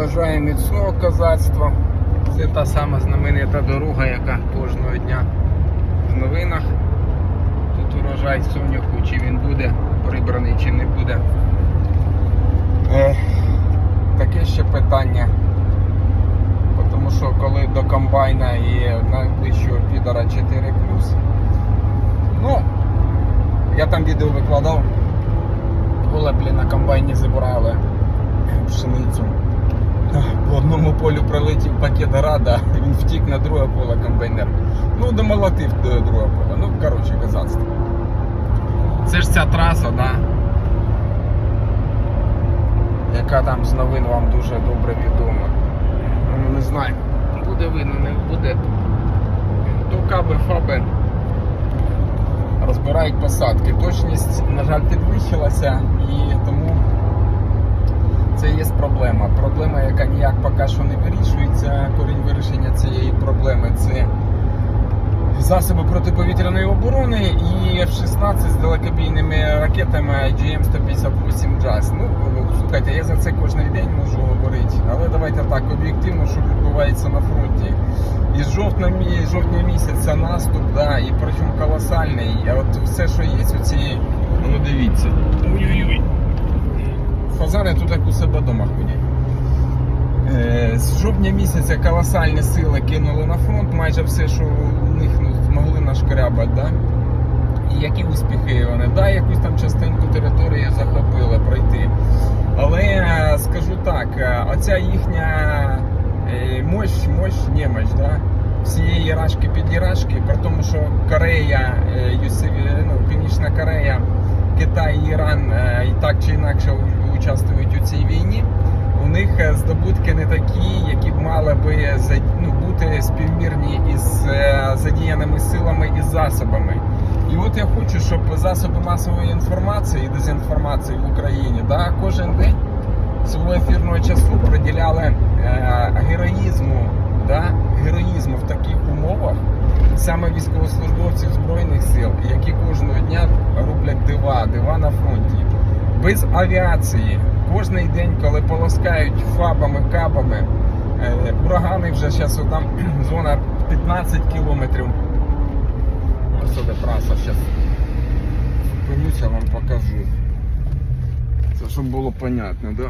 бажаю міцного козацтва. Це та сама знаменита дорога, яка кожного дня в новинах. Тут урожай соняху, чи він буде прибраний, чи не буде. Е, таке ще питання. Тому що коли до комбайна і найближчого підара 4 ну, я там відео викладав, коли, блін, на комбайні забирали пшеницю. По одному полю прилетів пакет рада, він втік на друге поле комбайнер. Ну, домолотив до друге поле. Ну, коротше, казацтво. Це ж ця траса, да? яка там з новин вам дуже добре відома. Ну, не знаю, буде видно, не буде. То каби, фаби розбирають посадки. Точність, на жаль, підвищилася і проблема. Проблема, яка ніяк поки що не вирішується. Корінь вирішення цієї проблеми це засоби протиповітряної оборони і F-16 з далекобійними ракетами GM-158 JAS. Ну, слухайте, я за це кожен день можу говорити, але давайте так, об'єктивно, що відбувається на фронті. Із жовтня, жовтня місяця наступ, да, і причому колосальний. А от все, що є у цієї, ну дивіться. Ой-ой-ой. Фазани тут як у себе вдома ходять. Е, З жовтня місяця колосальні сили кинули на фронт, майже все, що у них ну, змогли нашкрябати, да? І які успіхи вони? Да, якусь там частинку території захопили пройти. Але е, скажу так, е, оця їхня мощь, мощь, немощь, да? всієї рашки підірашки, при тому, що Корея, ну, Північна Корея, Китай Іран і так чи інакше участвують у цій війні. У них е, здобутки не такі, які б мали би ну, бути співмірні із е, задіяними силами і засобами. І от я хочу, щоб засоби масової інформації і дезінформації в Україні да, кожен день свого ефірного часу приділяли е, героїзму, да, героїзму в таких умовах саме військовослужбовців Збройних сил, які кожного дня роблять дива, дива на фронті. Без авіації. Кожний день, коли полоскають фабами, кабами, е, урагани вже зараз там зона 15 кілометрів. Ось де траса зараз. Зупинюся, вам покажу. Це щоб було понятно, да?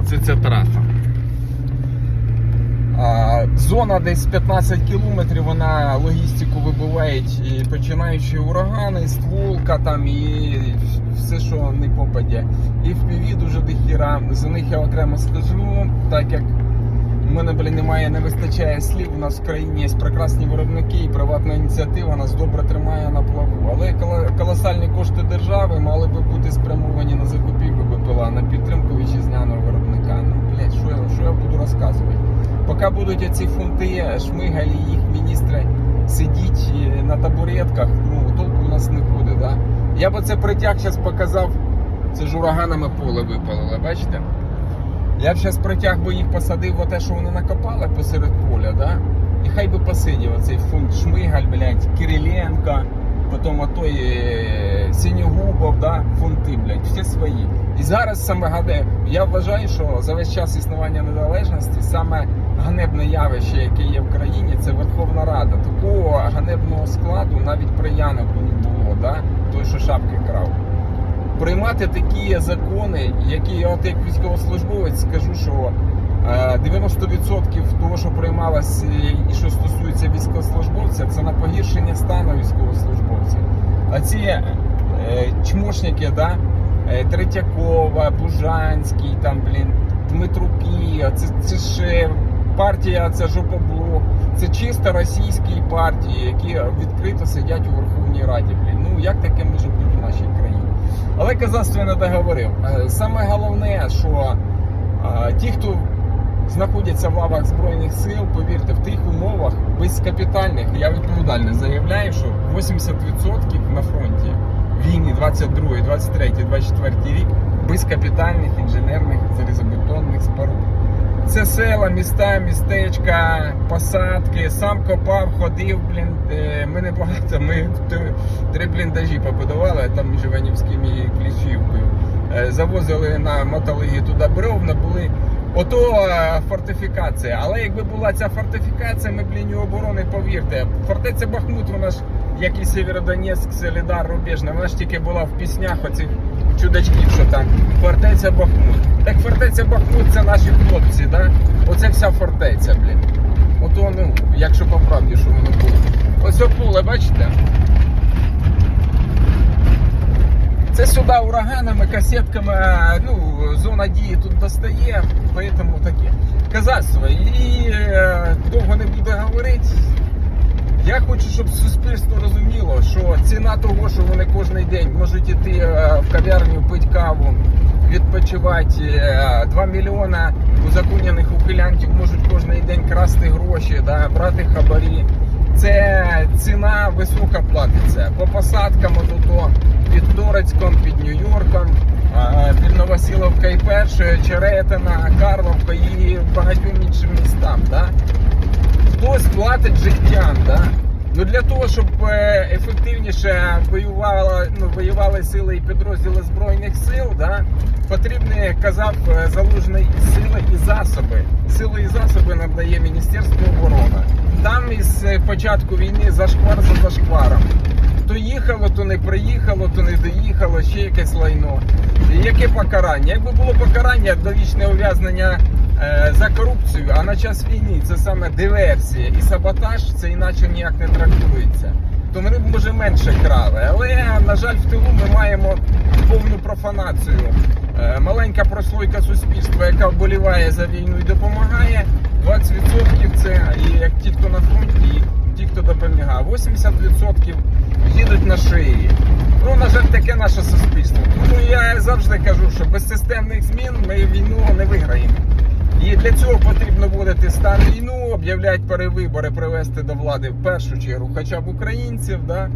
Оце ця траса. Зона десь 15 кілометрів, вона логістику вибиває, і починаючи урагани, стволка там і все, що не попаде. І в піві дуже дохіра. За них я окремо скажу, так як в мене, блін, немає, не вистачає слів. У нас в країні є прекрасні виробники і приватна ініціатива нас добре тримає на плаву. Але колосальні кошти держави мали би бути спрямовані на закупівлю БПЛА, на підтримку вітчизняного виробника. Ну, блядь, що, я- що я буду розказувати? Поки будуть оці фунти, шмигалі, їх міністри сидіть е, на табуретках, ну толку у нас не буде. Да? Я би це притяг зараз показав. Це ж ураганами поле випалили, бачите? Я б зараз притяг би їх посадив в те, що вони накопали посеред поля, да? І хай би посидів оцей фунт Шмигаль, блядь, Кириленко, потім отой е, да? фунти, блядь, всі свої. І зараз саме гаде, я вважаю, що за весь час існування незалежності саме ганебне явище, яке є в країні, це Верховна Рада. Такого ганебного складу навіть при Янову не було, да? той, що шапки крав приймати такі закони, які я от як військовослужбовець скажу, що е, 90% того, що приймалось е, і що стосується військовослужбовця, це на погіршення стану військовослужбовця. А ці е, чмошники, да, е, Третьякова, Бужанський, там, блін, Дмитруки, це, це ж е, партія, це жопоблок. Це чисто російські партії, які відкрито сидять у Верховній Раді. Блін. Ну як таке може бути в нашій країні? Але казацтво не договорив. Е, Саме головне, що е, ті, хто знаходяться в лавах Збройних сил, повірте, в тих умовах безкапітальних, я відповідально заявляю, що 80% на фронті війни 22, 23, 24 рік безкапітальних інженерних залізобетонних. Це села, міста, містечка, посадки, сам копав, ходив, блін. е, Ми не багато, ми три бліндажі побудували, там і Кліщівкою. е, завозили на мотолиги туди бревна, були ото фортифікація. Але якби була ця фортифікація, ми б лінію оборони, повірте, фортеця Бахмут, вона ж, як і Сєвєродонецьк, Солідар, Рубежна, вона ж тільки була в піснях оцих чудачків, що там фортеця Бахмут. Так фортеця Бахмут це наші хлопці, да? Оце вся фортеця, блін. Ото, ну, якщо по правді, що воно було. Ось поле, бачите? Це сюди ураганами, касетками, ну, зона дії тут достає, поэтому таке. Казацтво. І е, довго не буду говорити. Я хочу, щоб суспільство розуміло, що ціна того, що вони кожен день можуть іти е, в кав'ярню, пити каву, відпочивати. е, 2 мільйона узаконених ухилянтів можуть кожен день красти гроші, да, брати хабарі. Це ціна висока платиться. По посадкам ото під Торецьком, під Нью-Йорком, е, під Новосіловкою першою, Черетина, Карловка і багатьом іншим містам. Да? Хтось платить життям. Да? Ну для того, щоб е, ефективніше воювали, ну, воювали сили і підрозділи Збройних сил, да? потрібні, казав е, залужний сили і засоби. Сили і засоби надає Міністерство оборони. Там із е, початку війни зашквар за зашкваром. То їхало, то не приїхало, то не доїхало, ще якесь лайно. Яке покарання? Якби було покарання довічне ув'язнення за корупцію, а на час війни це саме диверсія і саботаж, це іначе ніяк не трактується. То вони б може менше крали. Але, на жаль, в тилу ми маємо повну профанацію. Е, маленька прослойка суспільства, яка вболіває за війну і допомагає. 20% це і як ті, хто на фронті, і ті, хто допомагає. 80% їдуть на шиї. Ну, на жаль, таке наше суспільство. Тому я завжди кажу, що без системних змін ми війну не виграємо. І для цього потрібно вводити стан війну, об'являти перевибори, привести до влади в першу чергу хоча б українців да?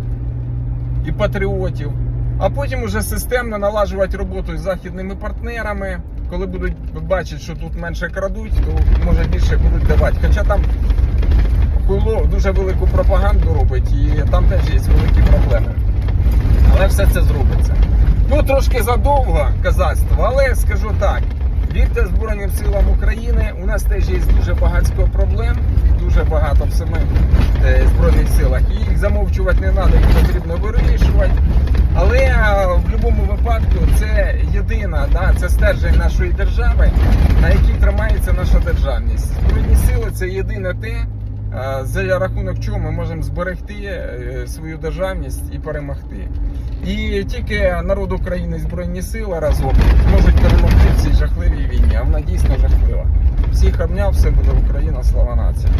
і патріотів. А потім уже системно налажувати роботу з західними партнерами. Коли будуть бачити, що тут менше крадуть, то може більше будуть давати. Хоча там Хуйло дуже велику пропаганду робить і там теж є великі проблеми. Але все це зробиться. Ну, трошки задовго казацтво, але скажу так. Вірте Збройним силам України. У нас теж є дуже багато проблем, дуже багато в самих е, Збройних силах. І їх замовчувати не треба, їх потрібно вирішувати. Але в будь-якому випадку це єдина, да, це стержень нашої держави, на якій тримається наша державність. Збройні сили це єдине те, за рахунок чого ми можемо зберегти е, свою державність і перемогти. І тільки народ України і Збройні сили разом можуть перемогти в цій жахливій війні. А вона дійсно жахлива. Всіх обняв, все буде Україна, слава нації.